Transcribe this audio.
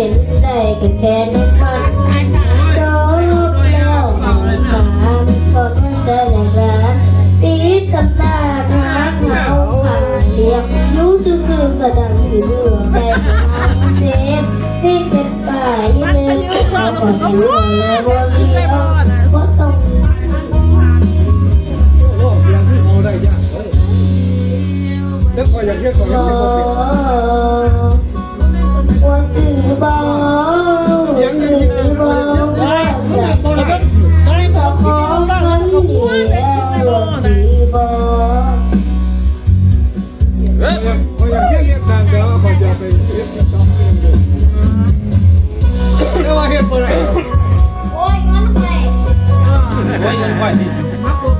เป็นได้ก็แค่ในฝันจบแล้วหอมสามก่อนมันจะแหลกร้านตีตำนานหักเหงาผ่านเดียวรู้ซื่อๆกระดังสิเรื่องแต่ก็หักเจ็บให้เป็นป่ายเลยเขาก่อนให้รู้เลยว่าเลี้ยว่าต้องโอ้เสียงที่เขาได้ยากเลยแล้วก็อย่าเงี้ยก็บยังอไม่เป็นว่ ถือบอก็อย่างเงี้ยเรียกนางเดียวเขาจะไปเรียกจะต้องเรียนอยู่แล้วว่าเฮ็ดบ่ได้โอ้ยงั้นไปโอ้ยังไปสิมาปุ๊บ